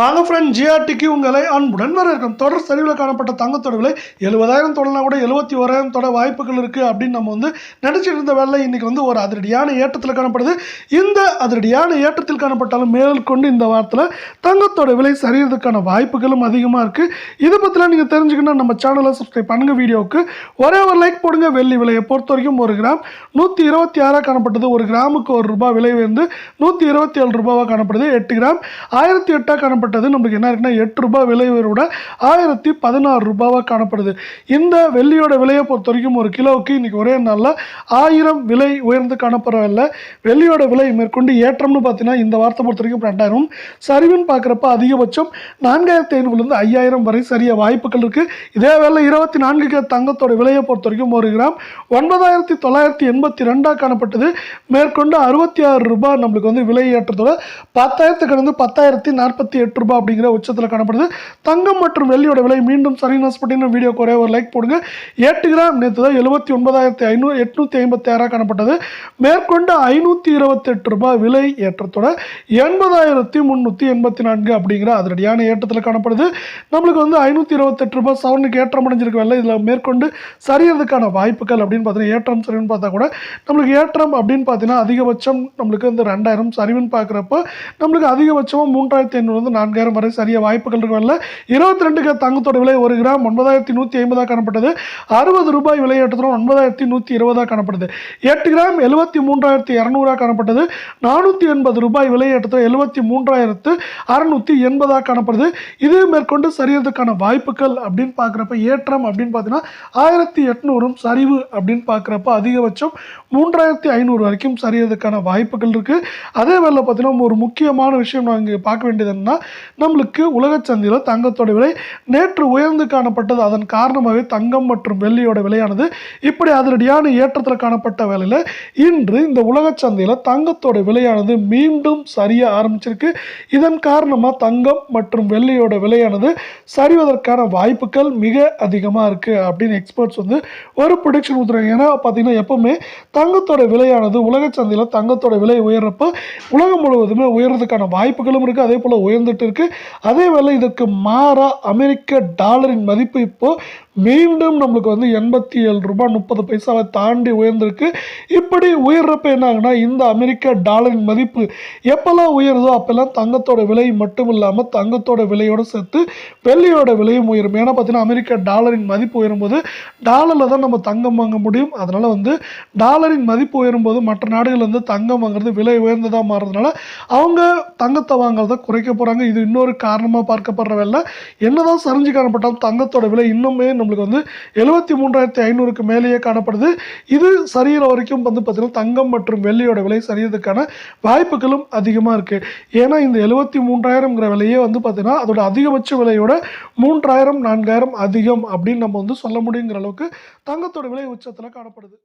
வாங்க ஃப்ரெண்ட் ஜிஆர்டிக்கு உங்களை அன்புடன் வரவேற்கும் தொடர் சரிவில் காணப்பட்ட தங்கத்தோட விலை எழுபதாயிரம் தொடனா கூட எழுபத்தி ஓராயிரம் தொட வாய்ப்புகள் இருக்குது அப்படின்னு நம்ம வந்து நினச்சிட்டு இருந்த வேலை இன்றைக்கி வந்து ஒரு அதிரடியான ஏற்றத்தில் காணப்படுது. இந்த அதிரடியான ஏற்றத்தில் காணப்பட்டாலும் மேல் கொண்டு இந்த வாரத்தில் தங்கத்தோட விலை சரியறதுக்கான வாய்ப்புகளும் அதிகமாக இருக்குது இதை பற்றிலாம் நீங்கள் தெரிஞ்சுக்கணும் நம்ம சேனலை சப்ஸ்கிரைப் பண்ணுங்கள் வீடியோவுக்கு. ஒரே ஒரு லைக் போடுங்க. வெள்ளி விலையை பொறுத்த வரைக்கும் ஒரு கிராம் நூற்றி இருபத்தி ஆறாக காணப்பட்டது. ஒரு கிராமுக்கு ஒரு ரூபாய் விலை வந்து நூற்றி இருபத்தி ஏழு ரூபாவாக காணப்படுது. எட்டு கிராம் ஆயிரத்தி எட்டாக காணப்பட்டது. நம்மளுக்கு என்ன இருக்குன்னா எட்டு ரூபாய் விலை உயர்வோட ஆயிரத்தி பதினாறு ரூபாவாக காணப்படுது. இந்த வெள்ளியோட விலையை பொறுத்த வரைக்கும் ஒரு கிலோவுக்கு இன்றைக்கி ஒரே நாளில் ஆயிரம் விலை உயர்ந்து காணப்படவில்லை. வெள்ளியோட விலை மேற்கொண்டு ஏற்றம்னு பார்த்தீங்கன்னா இந்த வாரத்தை பொறுத்த வரைக்கும் ரெண்டாயிரம். சரிவுன்னு பார்க்குறப்ப அதிகபட்சம் நான்காயிரத்தி ஐநூறுலேருந்து ஐயாயிரம் வரை சரிய வாய்ப்புகள் இருக்குது இதே வேலை இருபத்தி நான்கு தங்கத்தோட விலையை பொறுத்த வரைக்கும் ஒரு கிராம் ஒன்பதாயிரத்தி தொள்ளாயிரத்தி எண்பத்தி ரெண்டாக காணப்பட்டது. மேற்கொண்டு அறுபத்தி ஆறு ரூபாய் நம்மளுக்கு வந்து விலை ஏற்றத்தோட பத்தாயிரத்து கடந்து பத்தாயிரத்தி நாற்பத்தி எட்டு ரூபாய் அப்படிங்கிற உச்சத்தில் காணப்படுது. தங்கம் மற்றும் வெள்ளியோட விலை மீண்டும் சரி பட்டின வீடியோ குறைய ஒரு லைக் போடுங்க. எட்டு கிராம் நேற்று தான் எழுபத்தி ஒன்பதாயிரத்தி ஐநூறு எட்நூற்றி ஐம்பத்தி ஆறாக காணப்பட்டது. மேற்கொண்டு ஐநூற்றி இருபத்தெட்டு ரூபாய் விலை ஏற்றத்தோட எண்பதாயிரத்தி முந்நூற்றி எண்பத்தி நான்கு அப்படிங்கிற அதிரடியான ஏற்றத்தில் காணப்படுது. நம்மளுக்கு வந்து ஐநூற்றி இருபத்தெட்டு ரூபாய் சவரனுக்கு ஏற்றம் அடைஞ்சிருக்கு வெள்ளை. இதில் மேற்கொண்டு சரியறதுக்கான வாய்ப்புகள் அப்படின்னு பார்த்தீங்கன்னா ஏற்றம் சரிவுன்னு பார்த்தா கூட நம்மளுக்கு ஏற்றம் அப்படின்னு பார்த்தீங்கன்னா அதிகபட்சம் நம்மளுக்கு வந்து ரெண்டாயிரம் சரிவுன்னு பார்க்குறப்ப நம்மளுக்கு அதிகபட்சமாக மூன்றாயிரத்தி ஐநூறு வந்து நான்காயிரம் வரை சரிய வாய்ப்புகள் இருக்கவில்லை இருபத்தி இருபத்தி ரெண்டுக்கு தங்கத்தோட விலை ஒரு கிராம் ஒன்பதாயிரத்தி நூற்றி ஐம்பதாக காணப்பட்டது. அறுபது ரூபாய் விலை ஏற்றத்துடன் ஒன்பதாயிரத்தி நூற்றி இருபதாக காணப்படுது. எட்டு கிராம் எழுபத்தி மூன்றாயிரத்தி இரநூறாக காணப்பட்டது. நானூற்றி எண்பது ரூபாய் விலை ஏற்றத்தில் எழுபத்தி மூன்றாயிரத்து அறுநூற்றி எண்பதாக காணப்படுது. இது மேற்கொண்டு சரியறதுக்கான வாய்ப்புகள் அப்படின்னு பார்க்குறப்ப ஏற்றம் அப்படின்னு பார்த்தீங்கன்னா ஆயிரத்தி எட்நூறும் சரிவு அப்படின்னு பார்க்குறப்ப அதிகபட்சம் மூன்றாயிரத்தி ஐநூறு வரைக்கும் சரியறதுக்கான வாய்ப்புகள் இருக்குது அதே வேலை பார்த்தீங்கன்னா ஒரு முக்கியமான விஷயம் நான் இங்கே பார்க்க வேண்டியது என்னன்னா நம்மளுக்கு உலக சந்தையில் தங்கத்தோட விலை நேற்று உயர்ந்து காணப்பட்டது. அதன் காரணமாகவே தங்கம் மற்றும் வெள்ளியோட விலையானது இப்படி அதிரடியான ஏற்றத்தில் காணப்பட்ட வேலையில் இன்று இந்த உலக சந்தையில் தங்கத்தோட விலையானது மீண்டும் சரிய ஆரம்பிச்சிருக்கு. இதன் காரணமாக தங்கம் மற்றும் வெள்ளியோட விலையானது சரிவதற்கான வாய்ப்புகள் மிக அதிகமாக இருக்குது அப்படின்னு எக்ஸ்பர்ட்ஸ் வந்து ஒரு ப்ரொடிக்ஷன் ஊற்றுறாங்க ஏன்னா பார்த்தீங்கன்னா எப்போவுமே தங்கத்தோட விலையானது உலக சந்தையில் தங்கத்தோட விலை உயர்றப்போ உலகம் முழுவதுமே உயர்றதுக்கான வாய்ப்புகளும் இருக்குது அதே போல் உயர்ந்துட்டு ஏற்பட்டிருக்கு அதே வேளை இதற்கு மாறா அமெரிக்க டாலரின் மதிப்பு இப்போ மீண்டும் நம்மளுக்கு வந்து எண்பத்தி ஏழு ரூபாய் முப்பது பைசாவை தாண்டி உயர்ந்திருக்கு. இப்படி உயர்றப்ப என்ன ஆகுனா இந்த அமெரிக்க டாலரின் மதிப்பு எப்போல்லாம் உயருதோ அப்போல்லாம் தங்கத்தோட விலை மட்டும் இல்லாமல் தங்கத்தோட விலையோடு சேர்த்து வெள்ளியோட விலையும் உயரும். ஏன்னா பார்த்தீங்கன்னா அமெரிக்க டாலரின் மதிப்பு உயரும்போது டாலரில் தான் நம்ம தங்கம் வாங்க முடியும். அதனால் வந்து டாலரின் மதிப்பு உயரும்போது மற்ற நாடுகள் வந்து தங்கம் வாங்குறது விலை உயர்ந்ததாக மாறுறதுனால அவங்க தங்கத்தை வாங்குறத குறைக்க போகிறாங்க இது இன்னொரு காரணமாக பார்க்கப்படுற வேலை என்னதான் சரிஞ்சு காணப்பட்டாலும் தங்கத்தோட விலை இன்னுமே நம்மளுக்கு வந்து எழுபத்தி மூன்றாயிரத்தி ஐநூறுக்கு மேலேயே காணப்படுது. இது சரியிற வரைக்கும் வந்து பார்த்திங்கன்னா தங்கம் மற்றும் வெள்ளியோட விலை சரியறதுக்கான வாய்ப்புகளும் அதிகமாக இருக்குது ஏன்னா இந்த எழுபத்தி மூன்றாயிரங்கிற விலையே வந்து பார்த்திங்கன்னா அதோட அதிகபட்ச விலையோட மூன்றாயிரம் நான்காயிரம் அதிகம் அப்படின்னு நம்ம வந்து சொல்ல முடியுங்கிற அளவுக்கு தங்கத்தோட விலை உச்சத்தில் காணப்படுது.